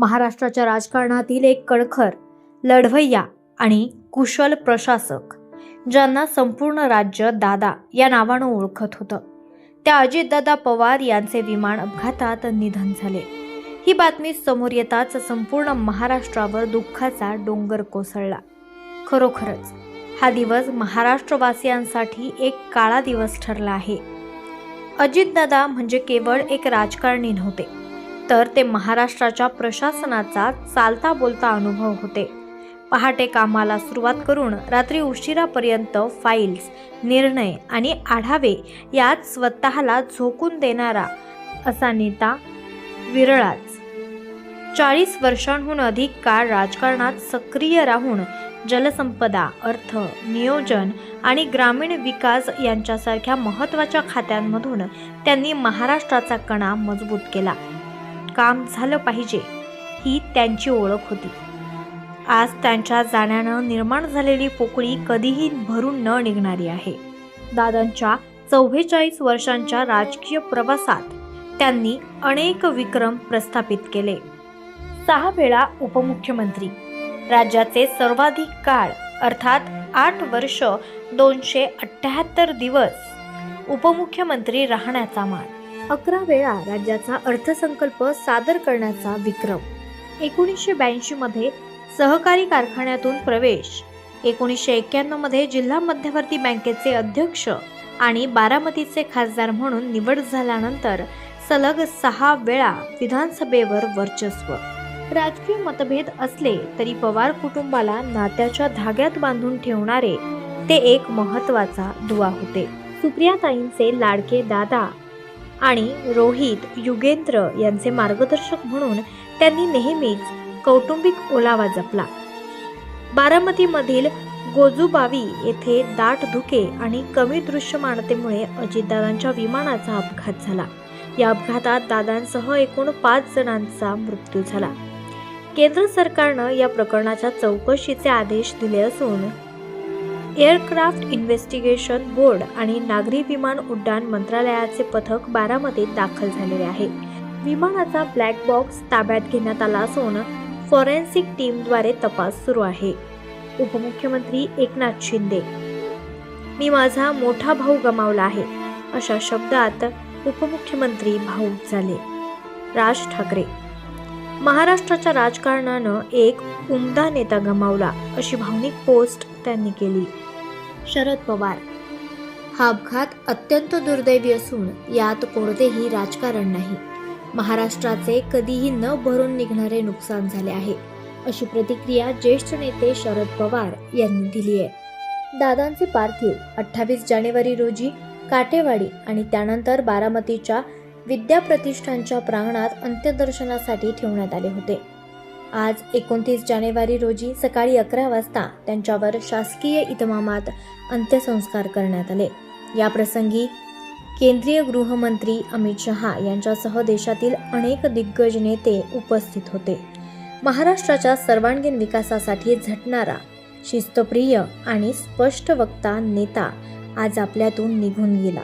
महाराष्ट्राच्या राजकारणातील एक कणखर लढवय्या आणि कुशल प्रशासक ज्यांना संपूर्ण राज्य दादा या नावानं ओळखत होतं. त्या अजितदादा पवार यांचे विमान अपघातात निधन झाले. ही बातमी समोर येताच संपूर्ण महाराष्ट्रावर दुःखाचा डोंगर कोसळला. खरोखरच हा दिवस महाराष्ट्रवासियांसाठी एक काळा दिवस ठरला आहे. अजितदादा म्हणजे केवळ एक राजकारणी नव्हते तर ते महाराष्ट्राच्या प्रशासनाचा चालता बोलता अनुभव होते. पहाटे कामाला सुरुवात करून रात्री उशिरापर्यंत फाईल्स निर्णय आणि आढावे यात स्वतःला झोकून देणारा असा नेता विरळाच. चाळीस वर्षांहून अधिक काळ राजकारणात सक्रिय राहून जलसंपदा अर्थ नियोजन आणि ग्रामीण विकास यांच्यासारख्या महत्त्वाच्या खात्यांमधून त्यांनी महाराष्ट्राचा कणा मजबूत केला. काम झालं पाहिजे ही त्यांची ओळख होती. आज त्यांच्या जाण्यानं निर्माण झालेली पोकळी कधीही भरून न निघणारी आहे. दादांच्या चव्वेचाळीस वर्षांच्या राजकीय प्रवासात त्यांनी अनेक विक्रम प्रस्थापित केले. सहा वेळा उपमुख्यमंत्री राज्याचे सर्वाधिक काळ अर्थात आठ वर्ष दोनशे अठ्ठ्याहत्तर दिवस उपमुख्यमंत्री राहण्याचा मान. अकरा वेळा राज्याचा अर्थसंकल्प सादर करण्याचा विक्रम. एकोणीसशे ब्याऐंशी मध्ये सहकारी कारखान्यातून प्रवेश. एकोणीसशे एक्क्याण्णवमध्ये जिल्हा मध्यवर्ती बँकेचे अध्यक्ष आणि बारामतीचे खासदार म्हणून निवड झाल्यानंतर सलग सहा वेळा विधानसभेवर वर्चस्व. राजकीय मतभेद असले तरी पवार कुटुंबाला नात्याच्या धाग्यात बांधून ठेवणारे ते एक महत्त्वाचा दुवा होते. सुप्रियाताईंचे लाडके दादा आणि रोहित युगेंद्र यांचे मार्गदर्शक म्हणून त्यांनी नेहमीच कौटुंबिक ओलावा जपला. बारामतीमधील गोजूबावी येथे दाट धुके आणि कमी दृश्यमानतेमुळे अजितदादांच्या विमानाचा अपघात झाला. या अपघातात दादांसह एकूण पाच जणांचा मृत्यू झाला. केंद्र सरकारनं या प्रकरणाच्या चौकशीचे आदेश दिले असून एअरक्राफ्ट इन्व्हेस्टिगेशन बोर्ड आणि नागरी विमान उड्डाण मंत्रालयाचे पथक बारामतीत दाखल झालेले आहे. विमानाचा ब्लॅक बॉक्स ताब्यात घेण्यात आला असून फॉरेन्सिक टीमद्वारे तपास सुरू आहे. उपमुख्यमंत्री एकनाथ शिंदे मी माझा मोठा भाऊ गमावला आहे अशा शब्दात उपमुख्यमंत्री भाऊक झाले. राज ठाकरे महाराष्ट्राच्या राजकारणानं एक उमदा नेता गमावला अशी भावनिक पोस्ट त्यांनी केली. शरद पवार. हा अपघात अत्यंत दुर्दैवी असून यात कोणतेही राजकारण नाही. महाराष्ट्राचे कधीही न भरून निघणारे नुकसान झाले आहे अशी प्रतिक्रिया ज्येष्ठ नेते शरद पवार यांनी दिली आहे. दादांचे पार्थिव अठ्ठावीस जानेवारी रोजी काटेवाडी आणि त्यानंतर बारामतीच्या विद्याप्रतिष्ठानच्या प्रांगणात अंत्यदर्शनासाठी ठेवण्यात आले होते. आज एकोणतीस जानेवारी रोजी सकाळी अकरा वाजता त्यांच्यावर शासकीय इतमामात अंत्यसंस्कार करण्यात आले. या प्रसंगी केंद्रीय गृहमंत्री अमित शहा यांच्यासह देशातील अनेक दिग्गज नेते उपस्थित होते. महाराष्ट्राच्या सर्वांगीण विकासासाठी झटणारा शिस्तप्रिय आणि स्पष्ट वक्ता नेता आज आपल्यातून निघून गेला.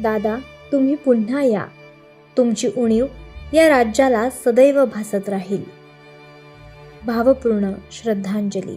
दादा तुम्ही पुन्हा या. तुमची उणीव या राज्याला सदैव भासत राहील. भावपूर्ण श्रद्धांजली.